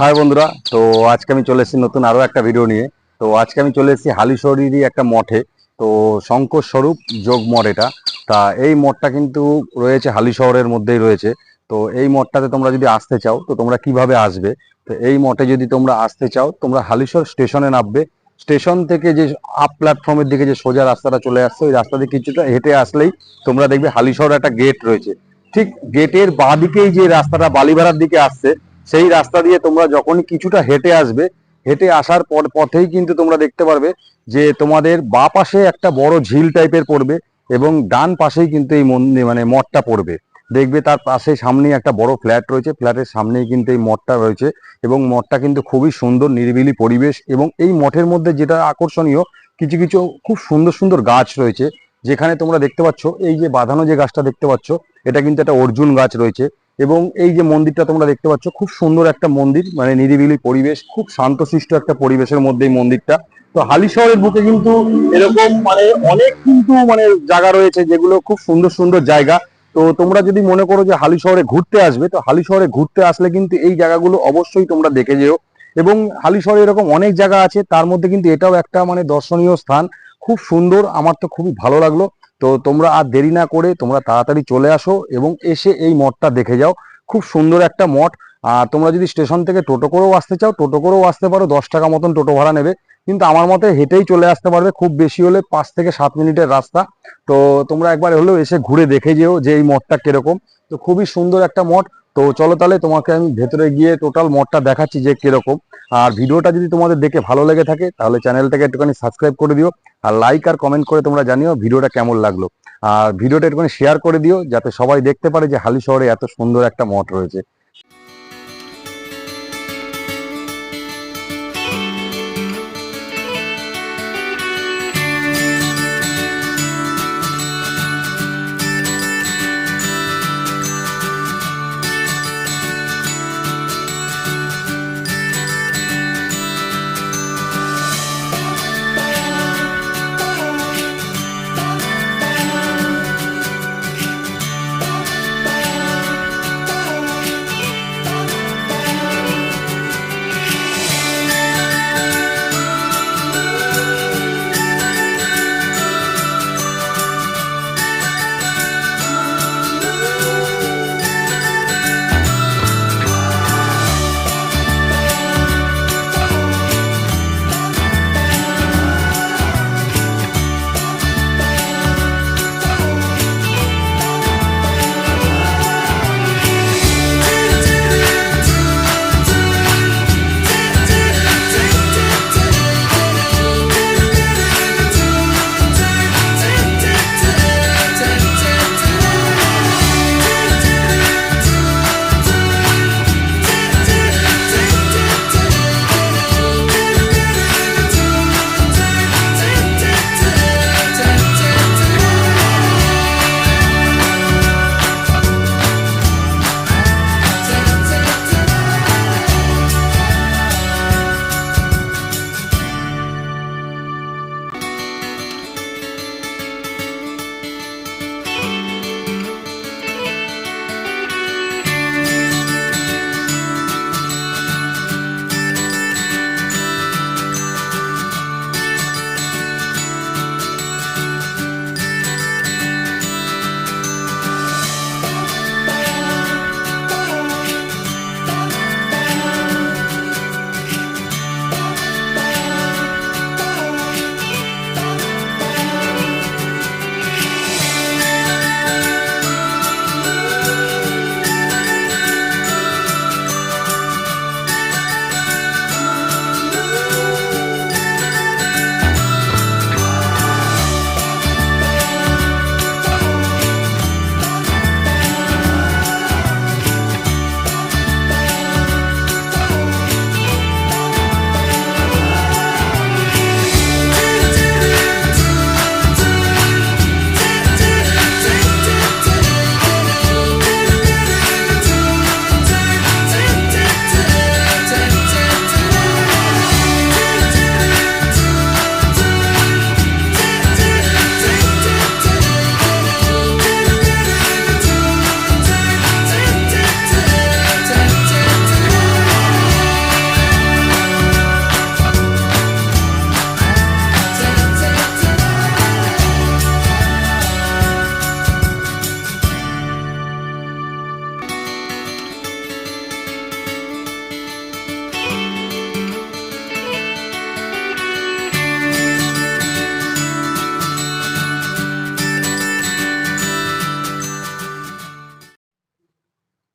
High বন্ধুরা, তো আজকে আমি চলে এসেছি নতুন আরও একটা ভিডিও নিয়ে। তো আজকে আমি চলে এসেছি হালিশহরেরই একটা মঠে। তো শঙ্কর স্বরূপ যোগ মঠ এটা। তা এই মঠটা কিন্তু রয়েছে হালিশহরের মধ্যেই রয়েছে। তো এই মঠটাতে তোমরা যদি আসতে চাও, তো তোমরা কীভাবে আসবে? তো এই মঠে যদি তোমরা আসতে চাও, তোমরা হালিশহর স্টেশনে নামবে। স্টেশন থেকে যে আপ প্ল্যাটফর্মের দিকে যে সোজা রাস্তাটা চলে আসছে, ওই রাস্তা দিয়ে কিছুটা হেঁটে আসলেই তোমরা দেখবে হালিশহর একটা গেট রয়েছে। ঠিক গেটের বাঁ দিকেই যে রাস্তাটা বালিভাড়ার দিকে আসছে সেই রাস্তা দিয়ে তোমরা যখনই কিছুটা হেঁটে আসবে, হেঁটে আসার পর পথেই কিন্তু তোমরা দেখতে পারবে যে তোমাদের বা পাশে একটা বড় ঝিল টাইপের পড়বে এবং ডান পাশেই কিন্তু এই মন্দির মানে মঠটা পড়বে। দেখবে তার পাশে সামনেই একটা বড় ফ্ল্যাট রয়েছে ফ্ল্যাটের সামনেই কিন্তু এই মঠটা রয়েছে এবং মঠটা কিন্তু খুবই সুন্দর নিরিবিলি পরিবেশ এবং এই মঠের মধ্যে যেটা আকর্ষণীয়, কিছু কিছু খুব সুন্দর সুন্দর গাছ রয়েছে। যেখানে তোমরা দেখতে পাচ্ছ, এই যে বাঁধানো যে গাছটা দেখতে পাচ্ছ, এটা কিন্তু একটা অর্জুন গাছ রয়েছে। এবং এই যে মন্দিরটা তোমরা দেখতে পাচ্ছ, খুব সুন্দর একটা মন্দির মানে নিরিবিলি পরিবেশ, খুব শান্তশিষ্ট একটা পরিবেশের মধ্যে এই মন্দিরটা। তো হালিশহরের বুকে কিন্তু এরকম মানে অনেক কিন্তু মানে জায়গা রয়েছে যেগুলো খুব সুন্দর সুন্দর জায়গা। তো তোমরা যদি মনে করো যে হালি শহরে ঘুরতে আসবে, তো হালি শহরে ঘুরতে আসলে কিন্তু এই জায়গাগুলো অবশ্যই তোমরা দেখে যেও। এবং হালি শহরে এরকম অনেক জায়গা আছে, তার মধ্যে কিন্তু এটাও একটা মানে দর্শনীয় স্থান। খুব সুন্দর, আমার তো খুবই ভালো লাগল। তো তোমরা আর দেরি না করে তোমরা তাড়াতাড়ি চলে আসো এবং এসে এই মঠটা দেখে যাও। খুব সুন্দর একটা মঠ। আর তোমরা যদি স্টেশন থেকে টোটো করেও আসতে চাও, টোটো করেও আসতে পারো, দশ টাকা মতন টোটো ভাড়া নেবে। কিন্তু আমার মতে হেঁটেই চলে আসতে পারবে, খুব বেশি হলে পাঁচ থেকে সাত মিনিটের রাস্তা। তো তোমরা একবার হলেও এসে ঘুরে দেখে যেও যে এই মঠটা কীরকম। তো খুবই সুন্দর একটা মঠ। তো চলো তাহলে তোমাকে আমি ভেতরে গিয়ে টোটাল মঠটা দেখাচ্ছি যে কীরকম। আর ভিডিওটা যদি তোমাদের দেখে ভালো লেগে থাকে, তাহলে চ্যানেলটাকে একটুখানি সাবস্ক্রাইব করে দিও। আর লাইক আর কমেন্ট করে তোমরা জানিও ভিডিওটা কেমন লাগল। আর ভিডিওটা একটুখানি শেয়ার করে দিও, যাতে সবাই দেখতে পারে যে হালি শহরে এত সুন্দর একটা মঠ রয়েছে।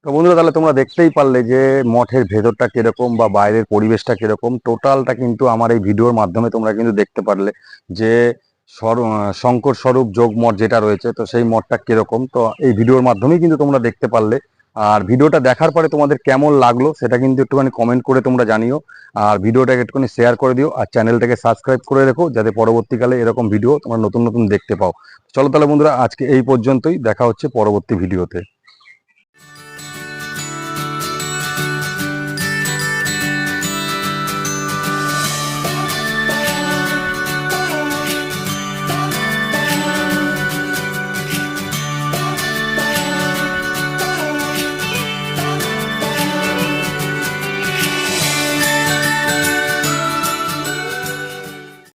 তো বন্ধুরা, তাহলে তোমরা দেখতেই পারলে যে মঠের ভেতরটা কীরকম বা বাইরের পরিবেশটা কীরকম। টোটালটা কিন্তু আমার এই ভিডিওর মাধ্যমে তোমরা কিন্তু দেখতে পারলে যে শঙ্কর স্বরূপ যোগ মঠ যেটা রয়েছে, তো সেই মঠটা কীরকম। তো এই ভিডিওর মাধ্যমেই কিন্তু তোমরা দেখতে পারলে। আর ভিডিওটা দেখার পরে তোমাদের কেমন লাগল সেটা কিন্তু একটুখানি কমেন্ট করে তোমরা জানিও। আর ভিডিওটাকে একটুখানি শেয়ার করে দিও। আর চ্যানেলটাকে সাবস্ক্রাইব করে রেখো, যাতে পরবর্তীকালে এরকম ভিডিও তোমরা নতুন নতুন দেখতে পাও। চলো তাহলে বন্ধুরা, আজকে এই পর্যন্তই। দেখা হচ্ছে পরবর্তী ভিডিওতে।